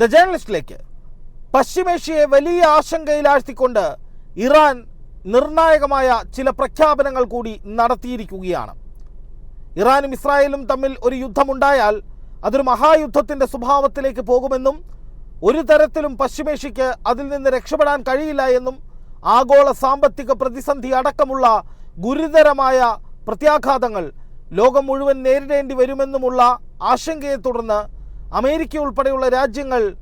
The ജേർണലിസ്റ്റിലേക്ക് പശ്ചിമേഷ്യയെ വലിയ ആശങ്കയിലാഴ്ത്തിക്കൊണ്ട് Iran നിർണായകമായ ചില പ്രഖ്യാപനങ്ങൾ കൂടി നടത്തിയിരിക്കുകയാണ്. ഇറാനും ഇസ്രായേലും തമ്മിൽ ഒരു യുദ്ധമുണ്ടായാൽ അതൊരു മഹായുദ്ധത്തിന്റെ സ്വഭാവത്തിലേക്ക് പോകുമെന്നും ഒരു തരത്തിലും പശ്ചിമേഷ്യയ്ക്ക് അതിൽ നിന്ന് രക്ഷപ്പെടാൻ കഴിയില്ല എന്നും ആഗോള സാമ്പത്തിക പ്രതിസന്ധി അടക്കമുള്ള ഗുരുതരമായ പ്രത്യാഘാതങ്ങൾ ലോകം മുഴുവൻ നേരിടേണ്ടി വരുമെന്നുമുള്ള ആശങ്കയെ തുടർന്ന് അമേരിക്ക ഉൾപ്പെടെയുള്ള രാജ്യങ്ങൾ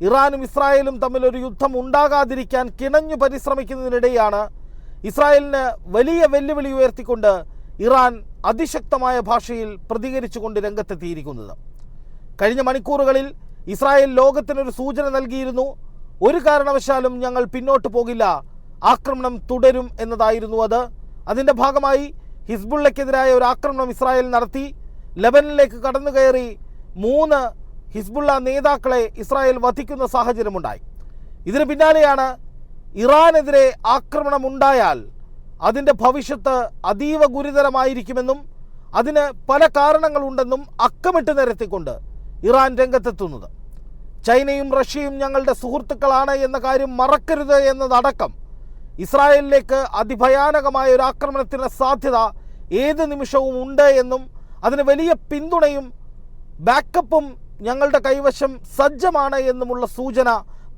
ഇറാനും ഇസ്രായേലും തമ്മിലൊരു യുദ്ധം ഉണ്ടാകാതിരിക്കാൻ കിണഞ്ഞു പരിശ്രമിക്കുന്നതിനിടെയാണ് ഇസ്രായേലിന് വലിയ വെല്ലുവിളി ഉയർത്തിക്കൊണ്ട് ഇറാൻ അതിശക്തമായ ഭാഷയിൽ പ്രതികരിച്ചുകൊണ്ട് രംഗത്തെത്തിയിരിക്കുന്നത്. കഴിഞ്ഞ മണിക്കൂറുകളിൽ ഇസ്രായേൽ ലോകത്തിനൊരു സൂചന നൽകിയിരുന്നു. ഒരു കാരണവശാലും ഞങ്ങൾ പിന്നോട്ട് പോകില്ല. ആക്രമണം തുടരും എന്നതായിരുന്നു അത്. അതിന്റെ ഭാഗമായി ഹിസ്ബുള്ളയ്ക്കെതിരായ ഒരു ആക്രമണം ഇസ്രായേൽ നടത്തി. ലെബനിലേക്ക് കടന്നു കയറി മൂന്ന് ഹിസ്ബുള്ള നേതാക്കളെ ഇസ്രായേൽ വധിക്കുന്ന സാഹചര്യമുണ്ടായി. ഇതിന് പിന്നാലെയാണ് ഇറാനെതിരെ ആക്രമണമുണ്ടായാൽ അതിന്റെ ഭവിഷ്യത്ത് അതീവ ഗുരുതരമായിരിക്കുമെന്നും അതിന് പല കാരണങ്ങളുണ്ടെന്നും അക്കമിട്ട് നിരത്തിക്കൊണ്ട് ഇറാൻ രംഗത്തെത്തുന്നത്. ചൈനയും റഷ്യയും ഞങ്ങളുടെ സുഹൃത്തുക്കളാണ് എന്ന കാര്യം മറക്കരുത് എന്നതടക്കം ഇസ്രായേലിലേക്ക് അതിഭയാനകമായ ഒരു ആക്രമണത്തിന് സാധ്യത ഏത് നിമിഷവും ഉണ്ട് എന്നും അതിന് വലിയ പിന്തുണയും ബാക്കപ്പും ഞങ്ങളുടെ കൈവശം സജ്ജമാണ് എന്നുമുള്ള സൂചന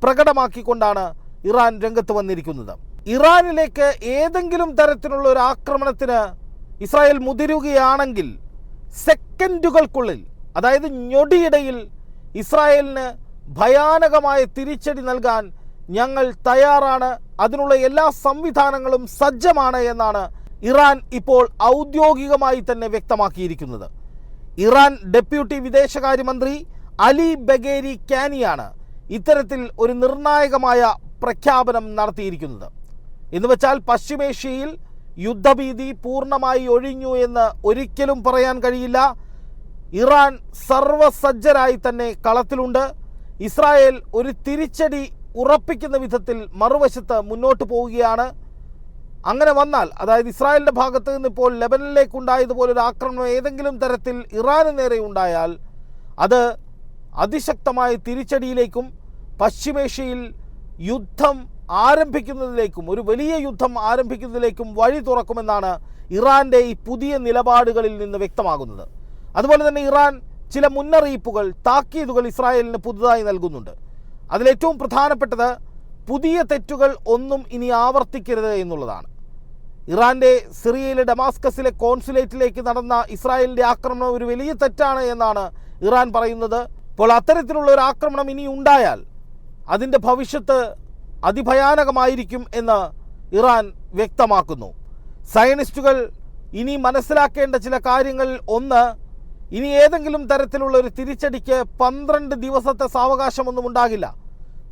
പ്രകടമാക്കിക്കൊണ്ടാണ് ഇറാൻ രംഗത്ത് വന്നിരിക്കുന്നത്. ഇറാനിലേക്ക് ഏതെങ്കിലും തരത്തിലുള്ള ഒരു ആക്രമണത്തിന് ഇസ്രായേൽ മുതിരുകയാണെങ്കിൽ സെക്കൻഡുകൾക്കുള്ളിൽ അതായത് ഞൊടിയിടയിൽ ഇസ്രായേലിന് ഭയാനകമായ തിരിച്ചടി നൽകാൻ ഞങ്ങൾ തയ്യാറാണ്. അതിനുള്ള എല്ലാ സംവിധാനങ്ങളും സജ്ജമാണ് എന്നാണ് ഇറാൻ ഇപ്പോൾ ഔദ്യോഗികമായി തന്നെ വ്യക്തമാക്കിയിരിക്കുന്നത്. ഇറാൻ ഡെപ്യൂട്ടി വിദേശകാര്യമന്ത്രി അലി ബഗേരി കാനിയാണ് ഇത്തരത്തിൽ ഒരു നിർണായകമായ പ്രഖ്യാപനം നടത്തിയിരിക്കുന്നത്. എന്ന് വെച്ചാൽ പശ്ചിമേഷ്യയിൽ യുദ്ധഭീതി പൂർണമായി ഒഴിഞ്ഞു എന്ന് ഒരിക്കലും പറയാൻ കഴിയില്ല. ഇറാൻ സർവസജ്ജരായി തന്നെ കളത്തിലുണ്ട്. ഇസ്രായേൽ ഒരു തിരിച്ചടി ഉറപ്പിക്കുന്ന വിധത്തിൽ മറുവശത്ത് മുന്നോട്ട് പോവുകയാണ്. അങ്ങനെ വന്നാൽ അതായത് ഇസ്രായേലിന്റെ ഭാഗത്ത് നിന്ന് ഇപ്പോൾ ലെബനിലേക്കുണ്ടായതുപോലെ ആക്രമണം ഏതെങ്കിലും തരത്തിൽ ഇറാന് നേരെ ഉണ്ടായാൽ അത് അതിശക്തമായ തിരിച്ചടിയിലേക്കും പശ്ചിമേഷ്യയിൽ യുദ്ധം ആരംഭിക്കുന്നതിലേക്കും ഒരു വലിയ യുദ്ധം ആരംഭിക്കുന്നതിലേക്കും വഴി തുറക്കുമെന്നാണ് ഇറാന്റെ ഈ പുതിയ നിലപാടുകളിൽ നിന്ന് വ്യക്തമാകുന്നത്. അതുപോലെ തന്നെ ഇറാൻ ചില മുന്നറിയിപ്പുകൾ താക്കീതുകൾ ഇസ്രായേലിന് പുതുതായി നൽകുന്നുണ്ട്. അതിലേറ്റവും പ്രധാനപ്പെട്ടത് പുതിയ തെറ്റുകൾ ഒന്നും ഇനി ആവർത്തിക്കരുത് എന്നുള്ളതാണ്. ഇറാന്റെ സിറിയയിലെ ഡമാസ്കസിലെ കോൺസുലേറ്റിലേക്ക് നടന്ന ഇസ്രായേലിന്റെ ആക്രമണം ഒരു വലിയ തെറ്റാണ് എന്നാണ് ഇറാൻ പറയുന്നത്. അപ്പോൾ അത്തരത്തിലുള്ള ഒരു ആക്രമണം ഇനി ഉണ്ടായാൽ അതിന്റെ ഭവിഷ്യത്ത് അതിഭയാനകമായിരിക്കും എന്ന് ഇറാൻ വ്യക്തമാക്കുന്നു. സയനിസ്റ്റുകൾ ഇനി മനസ്സിലാക്കേണ്ട ചില കാര്യങ്ങൾ ഒന്ന് ഇനി ഏതെങ്കിലും തരത്തിലുള്ള ഒരു തിരിച്ചടിക്ക് പന്ത്രണ്ട് ദിവസത്തെ സാവകാശമൊന്നും ഉണ്ടാകില്ല.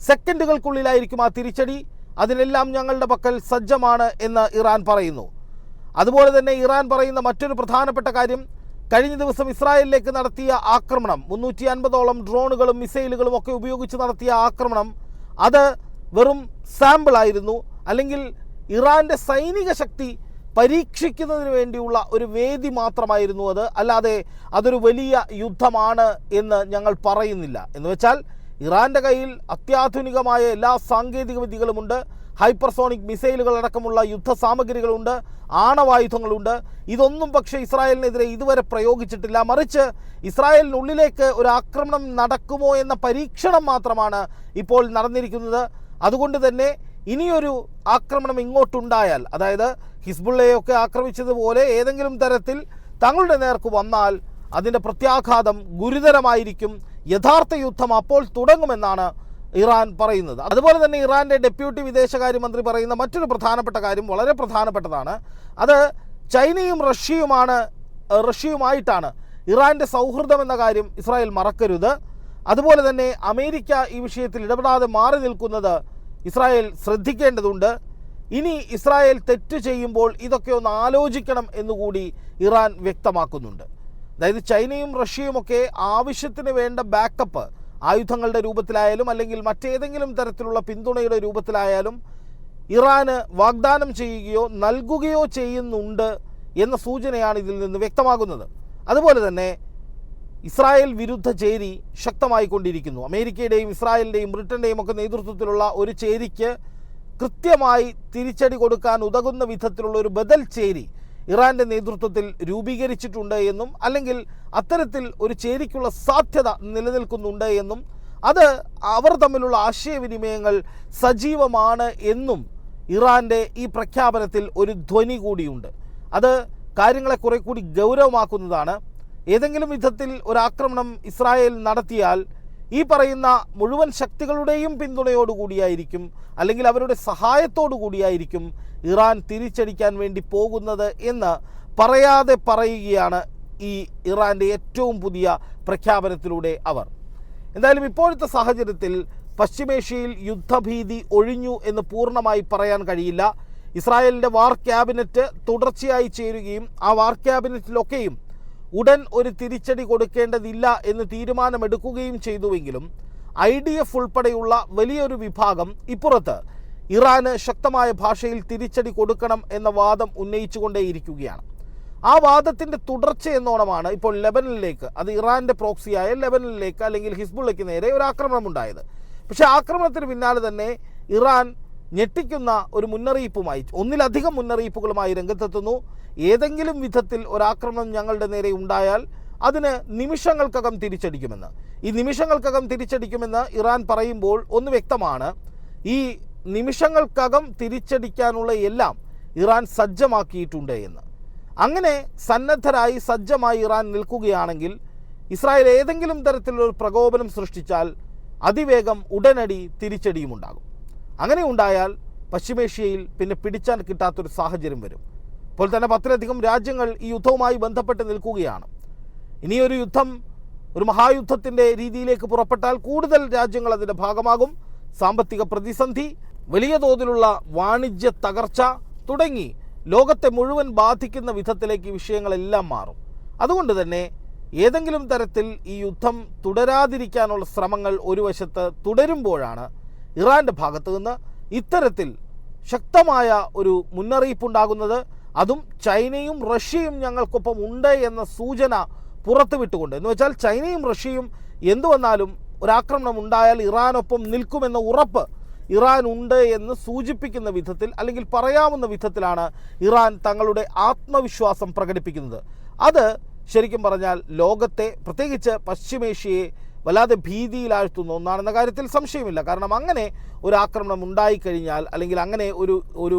സെക്കൻഡുകൾക്കുള്ളിലായിരിക്കും ആ തിരിച്ചടി അതിനെല്ലാം ഞങ്ങളുടെ പക്കൽ സജ്ജമാണ് എന്ന് ഇറാൻ പറയുന്നു. അതുപോലെ തന്നെ ഇറാൻ പറയുന്ന മറ്റൊരു പ്രധാനപ്പെട്ട കാര്യം കഴിഞ്ഞ ദിവസം ഇസ്രായേലിലേക്ക് നടത്തിയ ആക്രമണം മുന്നൂറ്റി അൻപതോളം ഡ്രോണുകളും മിസൈലുകളും ഒക്കെ ഉപയോഗിച്ച് നടത്തിയ ആക്രമണം അത് വെറും സാമ്പിൾ ആയിരുന്നു. അല്ലെങ്കിൽ ഇറാന്റെ സൈനിക ശക്തി പരീക്ഷിക്കുന്നതിന് വേണ്ടിയുള്ള ഒരു വേദി മാത്രമായിരുന്നു അത്. അല്ലാതെ അതൊരു വലിയ യുദ്ധമാണ് എന്ന് ഞങ്ങൾ പറയുന്നില്ല. എന്ന് വെച്ചാൽ ഇറാന്റെ കയ്യിൽ അത്യാധുനികമായ എല്ലാ സാങ്കേതിക വിദ്യകളുമുണ്ട്. ഹൈപ്പർസോണിക് മിസൈലുകൾ അടക്കമുള്ള യുദ്ധ സാമഗ്രികളുണ്ട് ആണവായുധങ്ങളുണ്ട്. ഇതൊന്നും പക്ഷേ ഇസ്രായേലിനെതിരെ ഇതുവരെ പ്രയോഗിച്ചിട്ടില്ല. മറിച്ച് ഇസ്രായേലിനുള്ളിലേക്ക് ഒരു ആക്രമണം നടക്കുമോ എന്ന പരീക്ഷണം മാത്രമാണ് ഇപ്പോൾ നടന്നിരിക്കുന്നത്. അതുകൊണ്ട് തന്നെ ഇനിയൊരു ആക്രമണം ഇങ്ങോട്ടുണ്ടായാൽ അതായത് ഹിസ്ബുള്ളയൊക്കെ ആക്രമിച്ചതുപോലെ ഏതെങ്കിലും തരത്തിൽ തങ്ങളുടെ നേർക്ക് വന്നാൽ അതിന്റെ പ്രത്യാഘാതം ഗുരുതരമായിരിക്കും. യഥാർത്ഥ യുദ്ധം അപ്പോൾ തുടങ്ങുമെന്നാണ് ഇറാൻ പറയുന്നത്. അതുപോലെ തന്നെ ഇറാന്റെ ഡെപ്യൂട്ടി വിദേശകാര്യമന്ത്രി പറയുന്ന മറ്റൊരു പ്രധാനപ്പെട്ട കാര്യം വളരെ പ്രധാനപ്പെട്ടതാണ്. അത് ചൈനയും റഷ്യയുമാണ് റഷ്യയുമായിട്ടാണ് ഇറാന്റെ സൗഹൃദം എന്ന കാര്യം ഇസ്രായേൽ മറക്കരുത്. അതുപോലെ തന്നെ അമേരിക്ക ഈ വിഷയത്തിൽ ഇടപെടാതെ മാറി നിൽക്കുന്നത് ഇസ്രായേൽ ശ്രദ്ധിക്കേണ്ടതുണ്ട്. ഇനി ഇസ്രായേൽ തെറ്റ് ചെയ്യുമ്പോൾ ഇതൊക്കെ ഒന്ന് ആലോചിക്കണം എന്നുകൂടി ഇറാൻ വ്യക്തമാക്കുന്നുണ്ട്. അതായത് ചൈനയും റഷ്യയുമൊക്കെ ആവശ്യത്തിന് വേണ്ട ബാക്കപ്പ് ആയുധങ്ങളുടെ രൂപത്തിലായാലും അല്ലെങ്കിൽ മറ്റേതെങ്കിലും തരത്തിലുള്ള പിന്തുണയുടെ രൂപത്തിലായാലും ഇറാന് വാഗ്ദാനം ചെയ്യുകയോ നൽകുകയോ ചെയ്യുന്നുണ്ട് എന്ന സൂചനയാണ് ഇതിൽ നിന്ന് വ്യക്തമാകുന്നത്. അതുപോലെ തന്നെ ഇസ്രായേൽ വിരുദ്ധ ചേരി ശക്തമായിക്കൊണ്ടിരിക്കുന്നു അമേരിക്കയുടെയും ഇസ്രായേലിന്റെയും ബ്രിട്ടന്റെയും ഒക്കെ നേതൃത്വത്തിലുള്ള ഒരു ചേരിക്ക് കൃത്യമായി തിരിച്ചടി കൊടുക്കാൻ ഉതകുന്ന വിധത്തിലുള്ള ഒരു ബദൽ ചേരി ഇറാന്റെ നേതൃത്വത്തിൽ രൂപീകരിച്ചിട്ടുണ്ട് എന്നും അല്ലെങ്കിൽ അത്തരത്തിൽ ഒരു ചേരിക്കുള്ള സാധ്യത നിലനിൽക്കുന്നുണ്ട് എന്നും അത് അവർ തമ്മിലുള്ള ആശയവിനിമയങ്ങൾ സജീവമാണ് എന്നും ഇറാന്റെ ഈ പ്രഖ്യാപനത്തിൽ ഒരു ധ്വനി കൂടിയുണ്ട്. അത് കാര്യങ്ങളെ കുറെ കൂടി ഗൗരവമാക്കുന്നതാണ്. ഏതെങ്കിലും വിധത്തിൽ ഒരാക്രമണം ഇസ്രായേൽ നടത്തിയാൽ ഈ പറയുന്ന മുഴുവൻ ശക്തികളുടെയും പിന്തുണയോടുകൂടിയായിരിക്കും അല്ലെങ്കിൽ അവരുടെ സഹായത്തോടു കൂടിയായിരിക്കും ഇറാൻ തിരിച്ചടിക്കാൻ വേണ്ടി പോകുന്നത് എന്ന് പറയാതെ പറയുകയാണ് ഈ ഇറാന്റെ ഏറ്റവും പുതിയ പ്രഖ്യാപനത്തിലൂടെ അവർ. എന്തായാലും ഇപ്പോഴത്തെ സാഹചര്യത്തിൽ പശ്ചിമേഷ്യയിൽ യുദ്ധഭീതി ഒഴിഞ്ഞു എന്ന് പൂർണമായി പറയാൻ കഴിയില്ല. ഇസ്രായേലിന്റെ വാർ ക്യാബിനറ്റ് തുടർച്ചയായി ചേരുകയും ആ വാർ ക്യാബിനറ്റിലൊക്കെയും ഉടൻ ഒരു തിരിച്ചടി കൊടുക്കേണ്ടതില്ല എന്ന് തീരുമാനമെടുക്കുകയും ചെയ്തുവെങ്കിലും ഐ ഡി എഫ് ഉൾപ്പെടെയുള്ള വലിയൊരു വിഭാഗം ഇപ്പുറത്ത് ഇറാന് ശക്തമായ ഭാഷയിൽ തിരിച്ചടി കൊടുക്കണം എന്ന വാദം ഉന്നയിച്ചുകൊണ്ടേയിരിക്കുകയാണ്. ആ വാദത്തിന്റെ തുടർച്ച എന്നോണമാണ് ഇപ്പോൾ ലെബനിലേക്ക് അത് ഇറാന്റെ പ്രോക്സിയായ ലെബനിലേക്ക് അല്ലെങ്കിൽ ഹിസ്ബുള്ളയ്ക്ക് നേരെ ഒരു ആക്രമണം ഉണ്ടായത് പക്ഷേ ആക്രമണത്തിന് പിന്നാലെ തന്നെ ഇറാൻ ഞെട്ടിക്കുന്ന ഒരു മുന്നറിയിപ്പുമായി ഒന്നിലധികം മുന്നറിയിപ്പുകളുമായി രംഗത്തെത്തുന്നു. ഏതെങ്കിലും വിധത്തിൽ ഒരാക്രമണം ഞങ്ങളുടെ നേരെ ഉണ്ടായാൽ അതിന് നിമിഷങ്ങൾക്കകം തിരിച്ചടിക്കുമെന്ന്. ഈ നിമിഷങ്ങൾക്കകം തിരിച്ചടിക്കുമെന്ന് ഇറാൻ പറയുമ്പോൾ ഒന്ന് വ്യക്തമാണ്. ഈ നിമിഷങ്ങൾക്കകം തിരിച്ചടിക്കാനുള്ള എല്ലാം ഇറാൻ സജ്ജമാക്കിയിട്ടുണ്ട് എന്ന്. അങ്ങനെ സന്നദ്ധരായി സജ്ജമായി ഇറാൻ നിൽക്കുകയാണെങ്കിൽ ഇസ്രായേൽ ഏതെങ്കിലും തരത്തിലുള്ള പ്രകോപനം സൃഷ്ടിച്ചാൽ അതിവേഗം ഉടനടി തിരിച്ചടിയും ഉണ്ടാകും അങ്ങനെ ഉണ്ടായാൽ പശ്ചിമേഷ്യയിൽ പിന്നെ പിടിച്ചാൽ കിട്ടാത്തൊരു സാഹചര്യം വരും. ഇപ്പോൾ തന്നെ പത്തിലധികം രാജ്യങ്ങൾ ഈ യുദ്ധവുമായി ബന്ധപ്പെട്ട് നിൽക്കുകയാണ്. ഇനിയൊരു യുദ്ധം ഒരു മഹായുദ്ധത്തിന്റെ രീതിയിലേക്ക് പുറപ്പെട്ടാൽ കൂടുതൽ രാജ്യങ്ങൾ അതിന്റെ ഭാഗമാകും. സാമ്പത്തിക പ്രതിസന്ധി വലിയ തോതിലുള്ള വാണിജ്യ തകർച്ച തുടങ്ങി ലോകത്തെ മുഴുവൻ ബാധിക്കുന്ന വിധത്തിലേക്ക് ഈ വിഷയങ്ങളെല്ലാം മാറും. അതുകൊണ്ട് തന്നെ ഏതെങ്കിലും തരത്തിൽ ഈ യുദ്ധം തുടരാതിരിക്കാനുള്ള ശ്രമങ്ങൾ ഒരു വശത്ത് തുടരുമ്പോഴാണ് ഇറാന്റെ ഭാഗത്തു നിന്ന് ഇത്തരത്തിൽ ശക്തമായ ഒരു മുന്നറിയിപ്പുണ്ടാകുന്നത് അതും ചൈനയും റഷ്യയും ഞങ്ങൾക്കൊപ്പം ഉണ്ട് എന്ന സൂചന പുറത്തുവിട്ടുകൊണ്ട്. എന്ന് വെച്ചാൽ ചൈനയും റഷ്യയും എന്തു വന്നാലും ഒരാക്രമണം ഉണ്ടായാൽ ഇറാനൊപ്പം നിൽക്കുമെന്ന ഉറപ്പ് ഇറാൻ ഉണ്ട് എന്ന് സൂചിപ്പിക്കുന്ന വിധത്തിൽ അല്ലെങ്കിൽ പറയാവുന്ന വിധത്തിലാണ് ഇറാൻ തങ്ങളുടെ ആത്മവിശ്വാസം പ്രകടിപ്പിക്കുന്നത്. അത് ശരിക്കും പറഞ്ഞാൽ ലോകത്തെ പ്രത്യേകിച്ച് പശ്ചിമേഷ്യയെ വല്ലാതെ ഭീതിയിലാഴ്ത്തുന്ന ഒന്നാണെന്ന കാര്യത്തിൽ സംശയമില്ല. കാരണം അങ്ങനെ ഒരു ആക്രമണം ഉണ്ടായിക്കഴിഞ്ഞാൽ അല്ലെങ്കിൽ അങ്ങനെ ഒരു ഒരു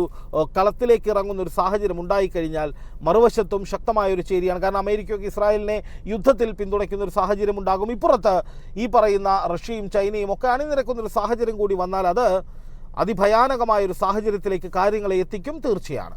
കളത്തിലേക്ക് ഇറങ്ങുന്ന ഒരു സാഹചര്യം ഉണ്ടായിക്കഴിഞ്ഞാൽ മറുവശത്തും ശക്തമായ ഒരു ചേരിയാണ്. കാരണം അമേരിക്കയൊക്കെ ഇസ്രായേലിനെ യുദ്ധത്തിൽ പിന്തുണയ്ക്കുന്ന ഒരു സാഹചര്യം ഉണ്ടാകും. ഇപ്പുറത്ത് ഈ പറയുന്ന റഷ്യയും ചൈനയും ഒക്കെ അണിനിരക്കുന്ന ഒരു സാഹചര്യം കൂടി വന്നാൽ അത് അതിഭയാനകമായ ഒരു സാഹചര്യത്തിലേക്ക് കാര്യങ്ങളെ എത്തിക്കും തീർച്ചയാണ്.